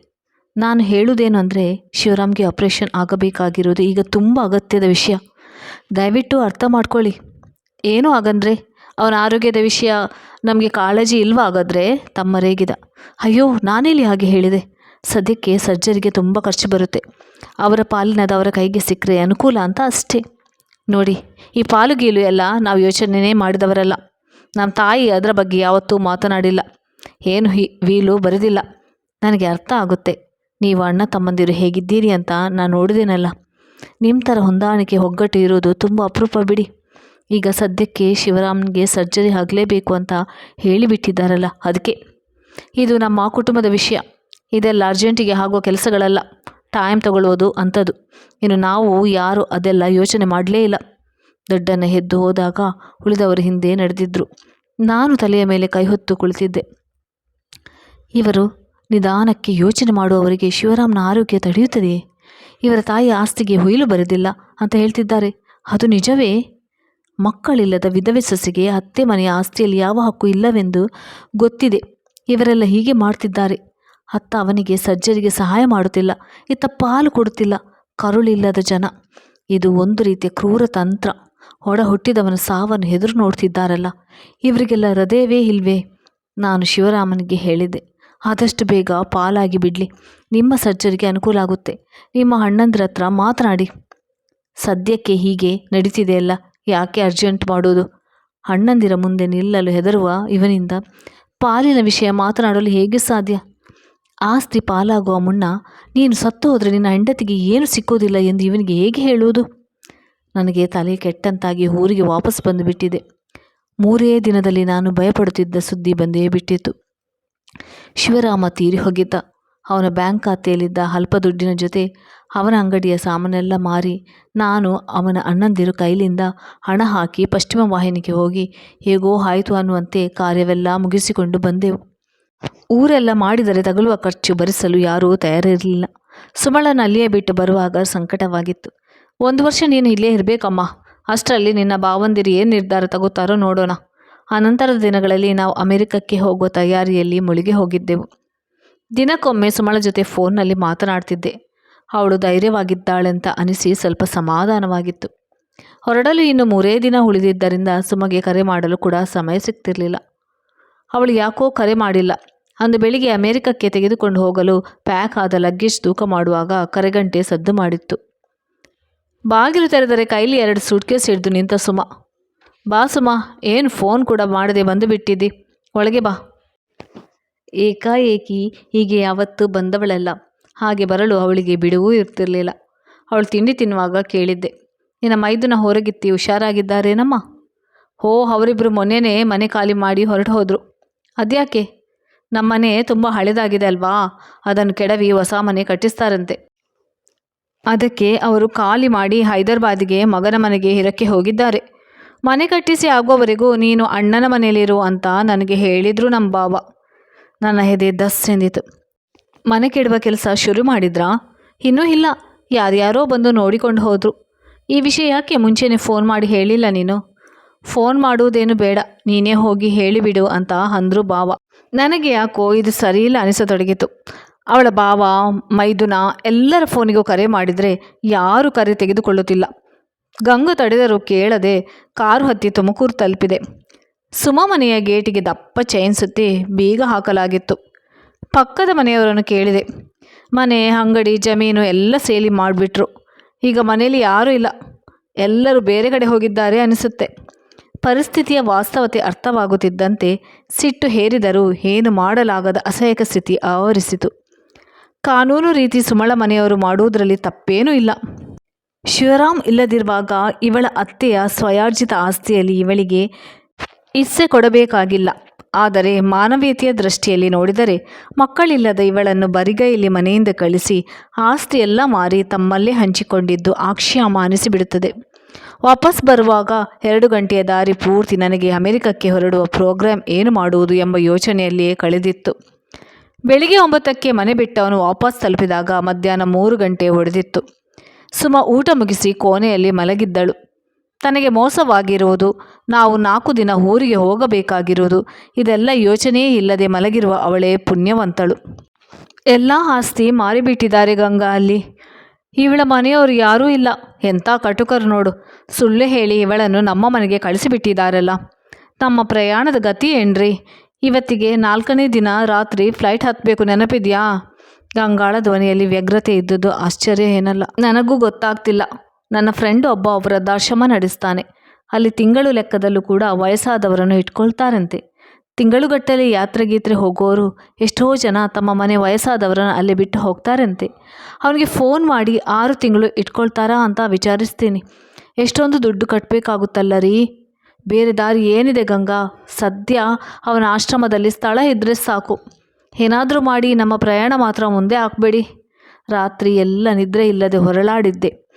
ನಾನು ಹೇಳುವುದೇನು ಅಂದರೆ ಶಿವರಾಮ್ಗೆ ಆಪರೇಷನ್ ಆಗಬೇಕಾಗಿರೋದು ಈಗ ತುಂಬ ಅಗತ್ಯದ ವಿಷಯ. ದಯವಿಟ್ಟು ಅರ್ಥ ಮಾಡ್ಕೊಳ್ಳಿ. ಏನೂ ಆಗಂದ್ರೆ ಅವನ ಆರೋಗ್ಯದ ವಿಷಯ ನಮಗೆ ಕಾಳಜಿ ಇಲ್ವಾ ಹಾಗಾದ್ರೆ ತಮ್ಮ ರೇಗಿದ. ಅಯ್ಯೋ ನಾನೇಲಿ ಹಾಗೆ ಹೇಳಿದೆ. ಸದ್ಯಕ್ಕೆ ಸರ್ಜರಿಗೆ ತುಂಬ ಖರ್ಚು ಬರುತ್ತೆ. ಅವರ ಪಾಲಿನದವರ ಕೈಗೆ ಸಿಕ್ಕರೆ ಅನುಕೂಲ ಅಂತ ಅಷ್ಟೇ. ನೋಡಿ, ಈ ಪಾಲು ಗೀಲು ಎಲ್ಲ ನಾವು ಯೋಚನೆನೇ ಮಾಡಿದವರಲ್ಲ. ನಮ್ಮ ತಾಯಿ ಅದರ ಬಗ್ಗೆ ಯಾವತ್ತೂ ಮಾತನಾಡಿಲ್ಲ. ಏನು ಹಿ, ವೀಲು ಬರೆದಿಲ್ಲ. ನನಗೆ ಅರ್ಥ ಆಗುತ್ತೆ. ನೀವು ಅಣ್ಣ ತಮ್ಮಂದಿರು ಹೇಗಿದ್ದೀರಿ ಅಂತ ನಾನು ನೋಡಿದೇನಲ್ಲ. ನಿಮ್ಮ ಥರ ಹೊಂದಾಣಿಕೆ ಒಗ್ಗಟ್ಟು ಇರೋದು ತುಂಬ ಅಪರೂಪ ಬಿಡಿ. ಈಗ ಸದ್ಯಕ್ಕೆ ಶಿವರಾಮ್ಗೆ ಸರ್ಜರಿ ಆಗಲೇಬೇಕು ಅಂತ ಹೇಳಿಬಿಟ್ಟಿದ್ದಾರಲ್ಲ, ಅದಕ್ಕೆ. ಇದು ನಮ್ಮ ಕುಟುಂಬದ ವಿಷಯ. ಇದೆಲ್ಲ ಅರ್ಜೆಂಟಿಗೆ ಆಗುವ ಕೆಲಸಗಳಲ್ಲ. ಟೈಮ್ ತಗೊಳ್ಳೋದು ಅಂಥದ್ದು. ಇನ್ನು ನಾವು ಯಾರು ಅದೆಲ್ಲ ಯೋಚನೆ ಮಾಡಲೇ ಇಲ್ಲ. ದೊಡ್ಡನ್ನು ಎದ್ದು ಹೋದಾಗ ಉಳಿದವರು ಹಿಂದೆ ನಡೆದಿದ್ರು. ನಾನು ತಲೆಯ ಮೇಲೆ ಕೈ ಹೊತ್ತು ಕುಳಿತಿದ್ದೆ. ಇವರು ನಿಧಾನಕ್ಕೆ ಯೋಚನೆ ಮಾಡುವವರಿಗೆ ಶಿವರಾಮನ ಆರೋಗ್ಯ ತಡೆಯುತ್ತದೆಯೇ? ಇವರ ತಾಯಿ ಆಸ್ತಿಗೆ ಹೊಯ್ಲು ಬರೆದಿಲ್ಲ ಅಂತ ಹೇಳ್ತಿದ್ದಾರೆ. ಅದು ನಿಜವೇ? ಮಕ್ಕಳಿಲ್ಲದ ವಿಧವೆ ಸೊಸೆಗೆ ಅತ್ತೆ ಮನೆಯ ಆಸ್ತಿಯಲ್ಲಿ ಯಾವ ಹಕ್ಕು ಇಲ್ಲವೆಂದು ಗೊತ್ತಿದೆ. ಇವರೆಲ್ಲ ಹೀಗೆ ಮಾಡ್ತಿದ್ದಾರೆ. ಅತ್ತ ಅವನಿಗೆ ಸರ್ಜರಿಗೆ ಸಹಾಯ ಮಾಡುತ್ತಿಲ್ಲ. ಇತ್ತ ಪಾಲು ಕೊಡುತ್ತಿಲ್ಲ. ಕರುಳಿಲ್ಲದ ಜನ. ಇದು ಒಂದು ರೀತಿಯ ಕ್ರೂರ ತಂತ್ರ. ಒಡ ಹುಟ್ಟಿದವನ ಸಾವನ್ನು ಹೆದರು ನೋಡ್ತಿದ್ದಾರಲ್ಲ. ಇವರಿಗೆಲ್ಲ ಹೃದಯವೇ ಇಲ್ವೇ? ನಾನು ಶಿವರಾಮನಿಗೆ ಹೇಳಿದೆ ಆದಷ್ಟು ಬೇಗ ಪಾಲಾಗಿ ಬಿಡಲಿ. ನಿಮ್ಮ ಸರ್ಜರಿಗೆ ಅನುಕೂಲ ಆಗುತ್ತೆ. ನಿಮ್ಮ ಅಣ್ಣಂದ್ರ ಹತ್ರ ಮಾತನಾಡಿ. ಸದ್ಯಕ್ಕೆ ಹೀಗೆ ನಡೀತಿದೆಯಲ್ಲ. ಯಾಕೆ ಅರ್ಜೆಂಟ್ ಮಾಡೋದು? ಅಣ್ಣಂದಿರ ಮುಂದೆ ನಿಲ್ಲಲು ಹೆದರುವ ಇವನಿಂದ ಪಾಲಿನ ವಿಷಯ ಮಾತನಾಡಲು ಹೇಗೆ ಸಾಧ್ಯ? ಆಸ್ತಿ ಪಾಲಾಗುವ ಮುನ್ನ ನೀನು ಸತ್ತು ಹೋದರೆ ನಿನ್ನ ಹೆಂಡತಿಗೆ ಏನು ಸಿಕ್ಕೋದಿಲ್ಲ ಎಂದು ಇವನಿಗೆ ಹೇಗೆ ಹೇಳುವುದು? ನನಗೆ ತಲೆ ಕೆಟ್ಟಂತಾಗಿ ಊರಿಗೆ ವಾಪಸ್ ಬಂದು ಬಿಟ್ಟಿದೆ ಮೂರೇ ದಿನದಲ್ಲಿ ನಾನು ಭಯಪಡುತ್ತಿದ್ದ ಸುದ್ದಿ ಬಂದೇ ಬಿಟ್ಟಿತು ಶಿವರಾಮ ತೀರಿ ಹೋಗಿದ್ದ ಅವನ ಬ್ಯಾಂಕ್ ಖಾತೆಯಲ್ಲಿದ್ದ ಅಲ್ಪ ದುಡ್ಡಿನ ಜೊತೆ ಅವನ ಅಂಗಡಿಯ ಸಾಮಾನೆಲ್ಲ ಮಾರಿ ನಾನು ಅವನ ಅಣ್ಣಂದಿರು ಕೈಲಿಂದ ಹಣ ಹಾಕಿ ಪಶ್ಚಿಮ ವಾಹಿನಿಗೆ ಹೋಗಿ, ಹೇಗೋ ಆಯಿತು ಅನ್ನುವಂತೆ ಕಾರ್ಯವೆಲ್ಲ ಮುಗಿಸಿಕೊಂಡು ಬಂದೆವು. ಊರೆಲ್ಲ ಮಾಡಿದರೆ ತಗಲುವ ಖರ್ಚು ಭರಿಸಲು ಯಾರೂ ತಯಾರಿರಲಿಲ್ಲ. ಸುಮಳನ ಅಲ್ಲಿಯೇ ಬಿಟ್ಟು ಬರುವಾಗ ಸಂಕಟವಾಗಿತ್ತು. ಒಂದು ವರ್ಷ ನೀನು ಇಲ್ಲೇ ಇರಬೇಕಮ್ಮ. ಅಷ್ಟರಲ್ಲಿ ನಿನ್ನ ಭಾವಂದಿರು ಏನು ನಿರ್ಧಾರ ತಗೋತಾರೋ ನೋಡೋಣ. ಅನಂತರದ ದಿನಗಳಲ್ಲಿ ನಾವು ಅಮೆರಿಕಕ್ಕೆ ಹೋಗುವ ತಯಾರಿಯಲ್ಲಿ ಮುಳುಗಿ ಹೋಗಿದ್ದೆವು. ದಿನಕ್ಕೊಮ್ಮೆ ಸುಮಳ ಜೊತೆ ಫೋನ್ನಲ್ಲಿ ಮಾತನಾಡ್ತಿದ್ದೆ. ಅವಳು ಧೈರ್ಯವಾಗಿದ್ದಾಳೆಂತ ಅನಿಸಿ ಸ್ವಲ್ಪ ಸಮಾಧಾನವಾಗಿತ್ತು. ಹೊರಡಲು ಇನ್ನು ಮೂರೇ ದಿನ ಉಳಿದಿದ್ದರಿಂದ ಸುಮಗೆ ಕರೆ ಮಾಡಲು ಕೂಡ ಸಮಯ ಸಿಗ್ತಿರಲಿಲ್ಲ. ಅವಳು ಯಾಕೋ ಕರೆ ಮಾಡಿಲ್ಲ. ಅಂದು ಬೆಳಿಗ್ಗೆ ಅಮೆರಿಕಕ್ಕೆ ತೆಗೆದುಕೊಂಡು ಹೋಗಲು ಪ್ಯಾಕ್ ಆದ ಲಗ್ಗೇಜ್ ತೂಕ ಮಾಡುವಾಗ ಕರೆಗಂಟೆ ಸದ್ದು ಮಾಡಿತ್ತು. ಬಾಗಿಲು ತೆರೆದರೆ ಕೈಲಿ ಎರಡು ಸೂಟ್ಕೇಸ್ ಹಿಡಿದು ನಿಂತ ಸುಮ. ಬಾ ಸುಮ, ಏನು ಫೋನ್ ಕೂಡ ಮಾಡದೆ ಬಂದು ಬಿಟ್ಟಿದ್ದಿ? ಒಳಗೆ ಬಾ. ಏಕಾಏಕಿ ಹೀಗೆ ಯಾವತ್ತು ಬಂದವಳಲ್ಲ. ಹಾಗೆ ಬರಲು ಅವಳಿಗೆ ಬಿಡುವೂ ಇರ್ತಿರಲಿಲ್ಲ. ಅವಳು ತಿಂಡಿ ತಿನ್ನುವಾಗ ಕೇಳಿದ್ದೆ, ನಿನ್ನ ಮೈದುನ ಹೊರಗಿತ್ತಿ ಹುಷಾರಾಗಿದ್ದಾರೇನಮ್ಮ? ಹೋ ಅವರಿಬ್ಬರು ಮೊನ್ನೆನೇ ಮನೆ ಖಾಲಿ ಮಾಡಿ ಹೊರಟು ಹೋದರು ಅದ್ಯಾಕೆ? ನಮ್ಮನೆ ತುಂಬ ಹಳೆದಾಗಿದೆ ಅಲ್ವಾ? ಅದನ್ನು ಕೆಡವಿ ಹೊಸ ಮನೆ ಕಟ್ಟಿಸ್ತಾರಂತೆ. ಅದಕ್ಕೆ ಅವರು ಖಾಲಿ ಮಾಡಿ ಹೈದರಾಬಾದಿಗೆ ಮಗನ ಮನೆಗೆ ಇರಕ್ಕೆ ಹೋಗಿದ್ದಾರೆ. ಮನೆ ಕಟ್ಟಿಸಿ ಆಗುವವರೆಗೂ ನೀನು ಅಣ್ಣನ ಮನೆಯಲ್ಲಿರು ಅಂತ ನನಗೆ ಹೇಳಿದರು ನಮ್ಮ ಬಾವ. ನನ್ನ ಎದೆ ದಸ್ ಎಂದಿತು. ಮನೆ ಕೆಡುವ ಕೆಲಸ ಶುರು ಮಾಡಿದ್ರಾ? ಇನ್ನೂ ಇಲ್ಲ. ಯಾರ್ಯಾರೋ ಬಂದು ನೋಡಿಕೊಂಡು ಹೋದರು. ಈ ವಿಷಯ ಯಾಕೆ ಮುಂಚೆನೇ ಫೋನ್ ಮಾಡಿ ಹೇಳಿಲ್ಲ ನೀನು? ಫೋನ್ ಮಾಡುವುದೇನು ಬೇಡ. ನೀನೇ ಹೋಗಿ ಹೇಳಿಬಿಡು ಅಂತ ಅಂದ್ರು ಬಾವ ನನಗೆ ಯಾಕೋ ಇದು ಸರಿಯಿಲ್ಲ ಅನಿಸತೊಡಗಿತು. ಅವಳ ಬಾವ ಮೈದುನ ಎಲ್ಲರ ಫೋನಿಗೂ ಕರೆ ಮಾಡಿದರೆ ಯಾರೂ ಕರೆ ತೆಗೆದುಕೊಳ್ಳುತ್ತಿಲ್ಲ. ಗಂಗು ತಡೆದರೂ ಕೇಳದೆ ಕಾರು ಹತ್ತಿ ತುಮಕೂರು ತಲುಪಿದೆ. ಸುಮ ಮನೆಯ ಗೇಟಿಗೆ ದಪ್ಪ ಚೈನ್ ಸುತ್ತಿ ಬೀಗ ಹಾಕಲಾಗಿತ್ತು. ಪಕ್ಕದ ಮನೆಯವರನ್ನು ಕೇಳಿದೆ. ಮನೆ, ಅಂಗಡಿ, ಜಮೀನು ಎಲ್ಲ ಸೇಲಿ ಮಾಡಿಬಿಟ್ರು. ಈಗ ಮನೆಯಲ್ಲಿ ಯಾರೂ ಇಲ್ಲ. ಎಲ್ಲರೂ ಬೇರೆ ಕಡೆ ಹೋಗಿದ್ದಾರೆ ಅನಿಸುತ್ತೆ. ಪರಿಸ್ಥಿತಿಯ ವಾಸ್ತವತೆ ಅರ್ಥವಾಗುತ್ತಿದ್ದಂತೆ ಸಿಟ್ಟು ಹೇರಿದರೂ ಏನು ಮಾಡಲಾಗದ ಅಸಹಾಯಕ ಸ್ಥಿತಿ ಆವರಿಸಿತು. ಕಾನೂನು ರೀತಿ ಸುಮಳ ಮನೆಯವರು ಮಾಡುವುದರಲ್ಲಿ ತಪ್ಪೇನೂ ಇಲ್ಲ. ಶಿವರಾಮ್ ಇಲ್ಲದಿರುವಾಗ ಇವಳ ಅತ್ತೆಯ ಸ್ವಯಾರ್ಜಿತ ಆಸ್ತಿಯಲ್ಲಿ ಇವಳಿಗೆ ಇಸ್ಸೆ ಕೊಡಬೇಕಾಗಿಲ್ಲ. ಆದರೆ ಮಾನವೀಯತೆಯ ದೃಷ್ಟಿಯಲ್ಲಿ ನೋಡಿದರೆ ಮಕ್ಕಳಿಲ್ಲದ ಇವಳನ್ನು ಬರಿಗೈಯಲ್ಲಿ ಮನೆಯಿಂದ ಕಳಿಸಿ ಆಸ್ತಿಯೆಲ್ಲ ಮಾರಿ ತಮ್ಮಲ್ಲೇ ಹಂಚಿಕೊಂಡಿದ್ದು ಆಕ್ಷೇಪ ಅನಿಸಿಬಿಡುತ್ತದೆ ವಾಪಸ್ ಬರುವಾಗ ಎರಡು ಗಂಟೆಯ ದಾರಿ ಪೂರ್ತಿ ನನಗೆ ಅಮೆರಿಕಕ್ಕೆ ಹೊರಡುವ ಪ್ರೋಗ್ರಾಂ ಏನು ಮಾಡುವುದು ಎಂಬ ಯೋಚನೆಯಲ್ಲಿಯೇ ಕಳೆದಿತ್ತು. ಬೆಳಿಗ್ಗೆ ಒಂಬತ್ತಕ್ಕೆ ಮನೆ ಬಿಟ್ಟವನು ವಾಪಸ್ ತಲುಪಿದಾಗ ಮಧ್ಯಾಹ್ನ ಮೂರು ಗಂಟೆ ಹೊಡೆದಿತ್ತು. ಸುಮ ಊಟ ಮುಗಿಸಿ ಕೋಣೆಯಲ್ಲಿ ಮಲಗಿದ್ದಳು. ತನಗೆ ಮೋಸವಾಗಿರುವುದು, ನಾವು ನಾಲ್ಕು ದಿನ ಊರಿಗೆ ಹೋಗಬೇಕಾಗಿರುವುದು, ಇದೆಲ್ಲ ಯೋಚನೆಯೇ ಇಲ್ಲದೆ ಮಲಗಿರುವ ಅವಳೇ ಪುಣ್ಯವಂತಳು. ಎಲ್ಲ ಆಸ್ತಿ ಮಾರಿಬಿಟ್ಟಿದ್ದಾರೆ ಗಂಗಾ ಅಲ್ಲಿ. ಇವಳ ಮನೆಯವರು ಯಾರೂ ಇಲ್ಲ. ಎಂಥ ಕಟುಕರು ನೋಡು. ಸುಳ್ಳು ಹೇಳಿ ಇವಳನ್ನು ನಮ್ಮ ಮನೆಗೆ ಕಳಿಸಿಬಿಟ್ಟಿದ್ದಾರಲ್ಲ. ನಮ್ಮ ಪ್ರಯಾಣದ ಗತಿ ಏನ್ರಿ? ಇವತ್ತಿಗೆ ನಾಲ್ಕನೇ ದಿನ ರಾತ್ರಿ ಫ್ಲೈಟ್ ಹತ್ತಬೇಕು ನೆನಪಿದೆಯಾ? ಗಂಗಾಳ ಧ್ವನಿಯಲ್ಲಿ ವ್ಯಗ್ರತೆ ಇದ್ದದ್ದು ಆಶ್ಚರ್ಯ ಏನಲ್ಲ. ನನಗೂ ಗೊತ್ತಾಗ್ತಿಲ್ಲ. ನನ್ನ ಫ್ರೆಂಡ್ ಒಬ್ಬ ವೃದ್ಧಾಶ್ರಮ ನಡೆಸ್ತಾನೆ. ಅಲ್ಲಿ ತಿಂಗಳು ಲೆಕ್ಕದಲ್ಲೂ ಕೂಡ ವಯಸ್ಸಾದವರನ್ನು ಇಟ್ಕೊಳ್ತಾರಂತೆ. ತಿಂಗಳುಗಟ್ಟಲೆ ಯಾತ್ರೆಗೀತ್ರೆ ಹೋಗೋರು ಎಷ್ಟೋ ಜನ ತಮ್ಮ ಮನೆ ವಯಸ್ಸಾದವರನ್ನು ಅಲ್ಲಿ ಬಿಟ್ಟು ಹೋಗ್ತಾರಂತೆ. ಅವನಿಗೆ ಫೋನ್ ಮಾಡಿ ಆರು ತಿಂಗಳು ಇಟ್ಕೊಳ್ತಾರಾ ಅಂತ ವಿಚಾರಿಸ್ತೀನಿ. ಎಷ್ಟೊಂದು ದುಡ್ಡು ಕಟ್ಟಬೇಕಾಗುತ್ತಲ್ಲ ರೀ? ಬೇರೆ ದಾರಿ ಏನಿದೆ ಗಂಗಾ? ಸದ್ಯ ಅವನ ಆಶ್ರಮದಲ್ಲಿ ಸ್ಥಳ ಇದ್ದರೆ ಸಾಕು. ಏನಾದರೂ ಮಾಡಿ ನಮ್ಮ ಪ್ರಯಾಣ ಮಾತ್ರ ಮುಂದೆ ಹಾಕಬೇಡಿ. ರಾತ್ರಿ ಎಲ್ಲ ನಿದ್ರೆ ಇಲ್ಲದೆ ಹೊರಳಾಡಿದ್ದೆ.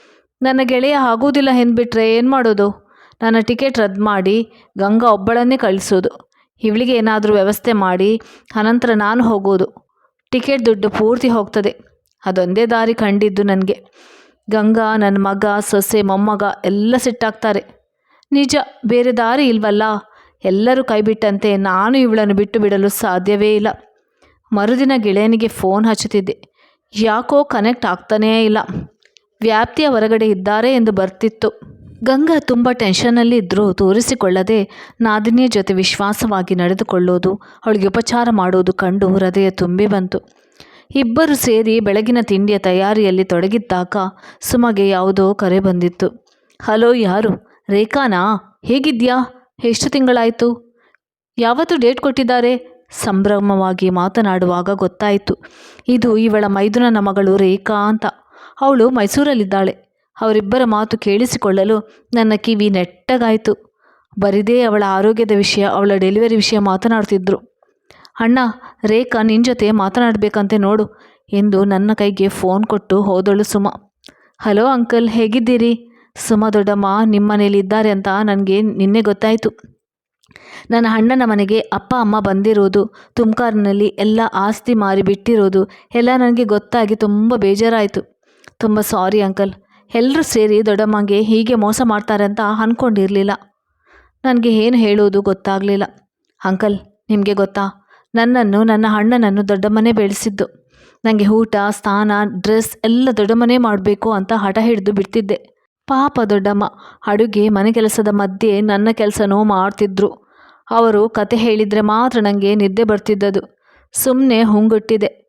ನನ್ನ ಗೆಳೆಯ ಆಗುವುದಿಲ್ಲ ಎಂದ್ಬಿಟ್ರೆ ಏನು ಮಾಡೋದು? ನನ್ನ ಟಿಕೆಟ್ ರದ್ದು ಮಾಡಿ, ಗಂಗಾ ಒಬ್ಬಳನ್ನೇ ಕಳಿಸೋದು. ಇವಳಿಗೆ ಏನಾದರೂ ವ್ಯವಸ್ಥೆ ಮಾಡಿ, ಅನಂತರ ನಾನು ಹೋಗೋದು. ಟಿಕೆಟ್ ದುಡ್ಡು ಪೂರ್ತಿ ಹೋಗ್ತದೆ. ಅದೊಂದೇ ದಾರಿ ಕಂಡಿದ್ದು ನನಗೆ. ಗಂಗಾ ನನ್ನ ಮಗ, ಸೊಸೆ, ಮೊಮ್ಮಗ ಎಲ್ಲ ಸಿಟ್ಟಾಗ್ತಾರೆ. ನಿಜ, ಬೇರೆ ದಾರಿ ಇಲ್ವಲ್ಲ? ಎಲ್ಲರೂ ಕೈಬಿಟ್ಟಂತೆ ನಾನು ಇವಳನ್ನು ಬಿಟ್ಟು ಬಿಡಲು ಸಾಧ್ಯವೇ ಇಲ್ಲ. ಮರುದಿನ ಗೆಳೆಯನಿಗೆ ಫೋನ್ ಹಚ್ಚುತ್ತಿದ್ದೆ. ಯಾಕೋ ಕನೆಕ್ಟ್ ಆಗ್ತಾನೇ ಇಲ್ಲ. ವ್ಯಾಪ್ತಿಯ ಹೊರಗಡೆ ಇದ್ದಾರೆ ಎಂದು ಬರ್ತಿತ್ತು. ಗಂಗಾ ತುಂಬ ಟೆನ್ಷನ್ನಲ್ಲಿ ಇದ್ದರೂ ತೋರಿಸಿಕೊಳ್ಳದೆ ನಾದಿನಿಯ ಜೊತೆ ವಿಶ್ವಾಸವಾಗಿ ನಡೆದುಕೊಳ್ಳೋದು, ಅವಳಿಗೆ ಉಪಚಾರ ಮಾಡೋದು ಕಂಡು ಹೃದಯ ತುಂಬಿ ಬಂತು. ಇಬ್ಬರು ಸೇರಿ ಬೆಳಗಿನ ತಿಂಡಿಯ ತಯಾರಿಯಲ್ಲಿ ತೊಡಗಿದ್ದಾಗ ಸುಮಗೆ ಯಾವುದೋ ಕರೆ ಬಂದಿತ್ತು. ಹಲೋ, ಯಾರು? ರೇಖಾನಾ? ಹೇಗಿದ್ಯಾ? ಎಷ್ಟು ತಿಂಗಳಾಯಿತು? ಯಾವತ್ತು ಡೇಟ್ ಕೊಟ್ಟಿದ್ದಾರೆ? ಸಂಭ್ರಮವಾಗಿ ಮಾತನಾಡುವಾಗ ಗೊತ್ತಾಯಿತು. ಇದು ಇವಳ ಮೈದುನನ ಮಗಳು ರೇಖಾ ಅಂತ. ಅವಳು ಮೈಸೂರಲ್ಲಿದ್ದಾಳೆ. ಅವರಿಬ್ಬರ ಮಾತು ಕೇಳಿಸಿಕೊಳ್ಳಲು ನನ್ನ ಕಿವಿ ನೆಟ್ಟಗಾಯಿತು. ಬರಿದೇ ಅವಳ ಆರೋಗ್ಯದ ವಿಷಯ, ಅವಳ ಡೆಲಿವರಿ ವಿಷಯ ಮಾತನಾಡ್ತಿದ್ರು. ಅಣ್ಣ, ರೇಖಾ ನಿನ್ನ ಜೊತೆ ಮಾತನಾಡಬೇಕಂತೆ ನೋಡು ಎಂದು ನನ್ನ ಕೈಗೆ ಫೋನ್ ಕೊಟ್ಟು ಹೋದಳು ಸುಮ. ಹಲೋ ಅಂಕಲ್, ಹೇಗಿದ್ದೀರಿ? ಸುಮ, ದೊಡ್ಡಮ್ಮ ನಿಮ್ಮ ಮನೇಲಿ ಇದ್ದಾರೆ ಅಂತ ನನಗೆ ನಿನ್ನೆ ಗೊತ್ತಾಯಿತು. ನನ್ನ ಅಣ್ಣನ ಮನೆಗೆ ಅಪ್ಪ, ಅಮ್ಮ ಬಂದಿರೋದು, ತುಮಕಾರಿನಲ್ಲಿ ಎಲ್ಲ ಆಸ್ತಿ ಮಾರಿ ಬಿಟ್ಟಿರೋದು ಎಲ್ಲ ನನಗೆ ಗೊತ್ತಾಗಿ ತುಂಬ ಬೇಜಾರಾಯಿತು. ತುಂಬ ಸಾರಿ ಅಂಕಲ್. ಎಲ್ಲರೂ ಸೇರಿ ದೊಡ್ಡಮ್ಮಂಗೆ ಹೀಗೆ ಮೋಸ ಮಾಡ್ತಾರೆ ಅಂತ ಅಂದ್ಕೊಂಡಿರಲಿಲ್ಲ ನನಗೆ ಏನು ಹೇಳೋದು ಗೊತ್ತಾಗಲಿಲ್ಲ. ಅಂಕಲ್, ನಿಮಗೆ ಗೊತ್ತಾ? ನನ್ನನ್ನು, ನನ್ನ ಅಣ್ಣನನ್ನು ದೊಡ್ಡಮ್ಮನೇ ಬೆಳೆಸಿದ್ದು. ನನಗೆ ಊಟ, ಸ್ನಾನ, ಡ್ರೆಸ್ ಎಲ್ಲ ದೊಡ್ಡಮ್ಮನೇ ಮಾಡಬೇಕು ಅಂತ ಹಠ ಹಿಡಿದು ಬಿಡ್ತಿದ್ದೆ. ಪಾಪ ದೊಡ್ಡಮ್ಮ, ಅಡುಗೆ, ಮನೆ ಕೆಲಸದ ಮಧ್ಯೆ ನನ್ನ ಕೆಲಸನೂ ಮಾಡ್ತಿದ್ರು. ಅವರು ಕತೆ ಹೇಳಿದರೆ ಮಾತ್ರ ನನಗೆ ನಿದ್ದೆ ಬರ್ತಿದ್ದದು. ಸುಮ್ಮನೆ ಹುಂಗುಟ್ಟಿದೆ.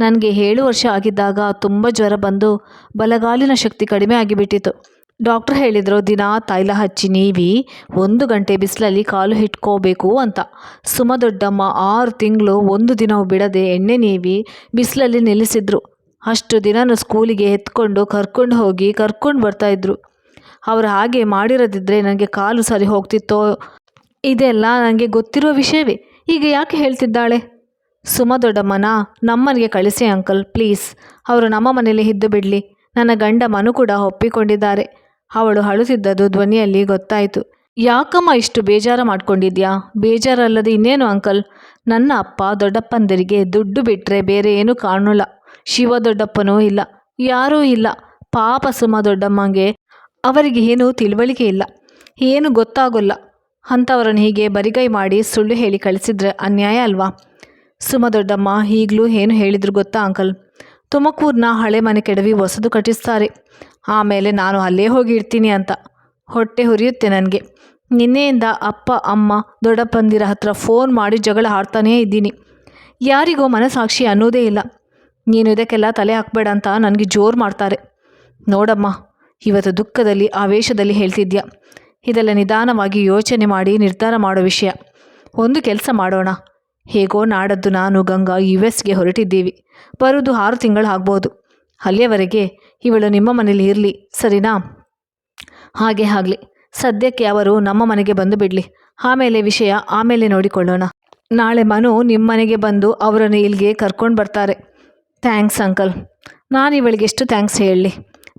ನನಗೆ ಏಳು ವರ್ಷ ಆಗಿದ್ದಾಗ ತುಂಬ ಜ್ವರ ಬಂದು ಬಲಗಾಲಿನ ಶಕ್ತಿ ಕಡಿಮೆ ಆಗಿಬಿಟ್ಟಿತ್ತು. ಡಾಕ್ಟ್ರ್ ಹೇಳಿದರು, ದಿನ ತೈಲ ಹಚ್ಚಿ ನೀವಿ, ಒಂದು ಗಂಟೆ ಬಿಸಿಲಲ್ಲಿ ಕಾಲು ಹಿಟ್ಕೋಬೇಕು ಅಂತ. ಸುಮ ದೊಡ್ಡಮ್ಮ, ಆರು ತಿಂಗಳು ಒಂದು ದಿನವೂ ಬಿಡದೆ ಎಣ್ಣೆ ನೀವಿ, ಬಿಸಿಲಲ್ಲಿ ನಿಲ್ಲಿಸಿದ್ರು. ಅಷ್ಟು ದಿನನೂ ಸ್ಕೂಲಿಗೆ ಎತ್ಕೊಂಡು ಕರ್ಕೊಂಡು ಹೋಗಿ ಕರ್ಕೊಂಡು ಬರ್ತಾಯಿದ್ರು ಅವರು ಹಾಗೆ ಮಾಡಿರೋದಿದ್ದರೆ ನನಗೆ ಕಾಲು ಸರಿ ಹೋಗ್ತಿತ್ತೋ? ಇದೆಲ್ಲ ನನಗೆ ಗೊತ್ತಿರೋ ವಿಷಯವೇ. ಈಗ ಯಾಕೆ ಹೇಳ್ತಿದ್ದಾಳೆ? ಸುಮ ದೊಡ್ಡಮ್ಮನ, ನಮ್ಮನೆಗೆ ಕಳಿಸಿ ಅಂಕಲ್, ಪ್ಲೀಸ್. ಅವರು ನಮ್ಮ ಮನೇಲಿ ಇದ್ದು ಬಿಡಲಿ. ನನ್ನ ಗಂಡ ಮನು ಕೂಡ ಒಪ್ಪಿಕೊಂಡಿದ್ದಾರೆ. ಅವಳು ಅಳುತ್ತಿದ್ದದು ಧ್ವನಿಯಲ್ಲಿ ಗೊತ್ತಾಯಿತು. ಯಾಕಮ್ಮ ಇಷ್ಟು ಬೇಜಾರು ಮಾಡ್ಕೊಂಡಿದ್ಯಾ? ಬೇಜಾರಲ್ಲದೆ ಇನ್ನೇನು ಅಂಕಲ್? ನನ್ನ ಅಪ್ಪ ದೊಡ್ಡಪ್ಪಂದರಿಗೆ ದುಡ್ಡು ಬಿಟ್ಟರೆ ಬೇರೆ ಏನೂ ಕಾಣೋಲ್ಲ. ಶಿವ ದೊಡ್ಡಪ್ಪನೂ ಇಲ್ಲ. ಯಾರೂ ಇಲ್ಲ. ಪಾಪ ಸುಮ ದೊಡ್ಡಮ್ಮಂಗೆ ಅವರಿಗೆ ಏನೂ ತಿಳುವಳಿಕೆ ಇಲ್ಲ. ಏನು ಗೊತ್ತಾಗೋಲ್ಲ. ಅಂಥವರನ್ನು ಹೀಗೆ ಬರಿಗೈ ಮಾಡಿ ಸುಳ್ಳು ಹೇಳಿ ಕಳಿಸಿದ್ರೆ ಅನ್ಯಾಯ ಅಲ್ವಾ? ಸುಮ ದೊಡ್ಡಮ್ಮ ಈಗಲೂ ಏನು ಹೇಳಿದ್ರು ಗೊತ್ತಾ, ಅಂಕಲ್? ತುಮಕೂರಿನ ಹಳೆ ಮನೆ ಕೆಡವಿ ಹೊಸದು ಕಟ್ಟಿಸ್ತಾರೆ. ಆಮೇಲೆ ನಾನು ಅಲ್ಲೇ ಹೋಗಿ ಇರ್ತೀನಿ ಅಂತ. ಹೊಟ್ಟೆ ಹುರಿಯುತ್ತೆ ನನಗೆ. ನಿನ್ನೆಯಿಂದ ಅಪ್ಪ, ಅಮ್ಮ, ದೊಡ್ಡಪ್ಪಂದಿರ ಹತ್ರ ಫೋನ್ ಮಾಡಿ ಜಗಳ ಆಡ್ತಾನೇ ಇದ್ದೀನಿ. ಯಾರಿಗೋ ಮನಸಾಕ್ಷಿ ಅನ್ನೋದೇ ಇಲ್ಲ. ನೀನು ಇದಕ್ಕೆಲ್ಲ ತಲೆ ಹಾಕ್ಬೇಡ ಅಂತ ನನಗೆ ಜೋರು ಮಾಡ್ತಾರೆ. ನೋಡಮ್ಮ, ಇವತ್ತು ದುಃಖದಲ್ಲಿ, ಆವೇಶದಲ್ಲಿ ಹೇಳ್ತಿದ್ಯಾ? ಇದೆಲ್ಲ ನಿಧಾನವಾಗಿ ಯೋಚನೆ ಮಾಡಿ ನಿರ್ಧಾರ ಮಾಡೋ ವಿಷಯ. ಒಂದು ಕೆಲಸ ಮಾಡೋಣ. ಹೇಗೋ ನಾಡದ್ದು ನಾನು ಗಂಗಾ ಯು ಎಸ್ಗೆ ಹೊರಟಿದ್ದೀವಿ. ಬರೋದು ಆರು ತಿಂಗಳು ಆಗ್ಬೋದು. ಅಲ್ಲಿಯವರೆಗೆ ಇವಳು ನಿಮ್ಮ ಮನೇಲಿ ಇರಲಿ, ಸರಿನಾ? ಹಾಗೆ ಆಗಲಿ. ಸದ್ಯಕ್ಕೆ ಅವರು ನಮ್ಮ ಮನೆಗೆ ಬಂದು ಬಿಡಲಿ. ಆಮೇಲೆ ವಿಷಯ ಆಮೇಲೆ ನೋಡಿಕೊಳ್ಳೋಣ. ನಾಳೆ ಮನು ನಿಮ್ಮ ಮನೆಗೆ ಬಂದು ಅವರನ್ನು ಇಲ್ಲಿಗೆ ಕರ್ಕೊಂಡು ಬರ್ತಾರೆ. Thanks uncle. ನಾನು ಇವಳಿಗೆ ಎಷ್ಟು ಥ್ಯಾಂಕ್ಸ್ ಹೇಳಲಿ.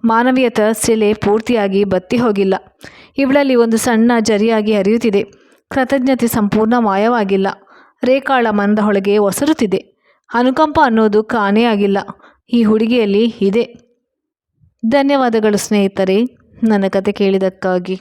ಮಾನವೀಯತ ಸೆಲೆ ಪೂರ್ತಿಯಾಗಿ ಬತ್ತಿ ಹೋಗಿಲ್ಲ. ಇವಳಲ್ಲಿ ಒಂದು ಸಣ್ಣ ಜರಿಯಾಗಿ ಹರಿಯುತ್ತಿದೆ. ಕೃತಜ್ಞತೆ ಸಂಪೂರ್ಣ ಮಾಯವಾಗಿಲ್ಲ. ರೇಖಾಳ ಮನದ ಹೊಳಗೆ ಒಸರುತ್ತಿದೆ. ಅನುಕಂಪ ಅನ್ನೋದು ಕಾಣೇ ಆಗಿಲ್ಲ. ಈ ಹುಡುಗಿಯಲ್ಲಿ ಇದೆ. ಧನ್ಯವಾದಗಳು ಸ್ನೇಹಿತರೆ. ನನ್ನ ಕತೆ ಕೇಳಿದ್ದಕ್ಕಾಗಿ.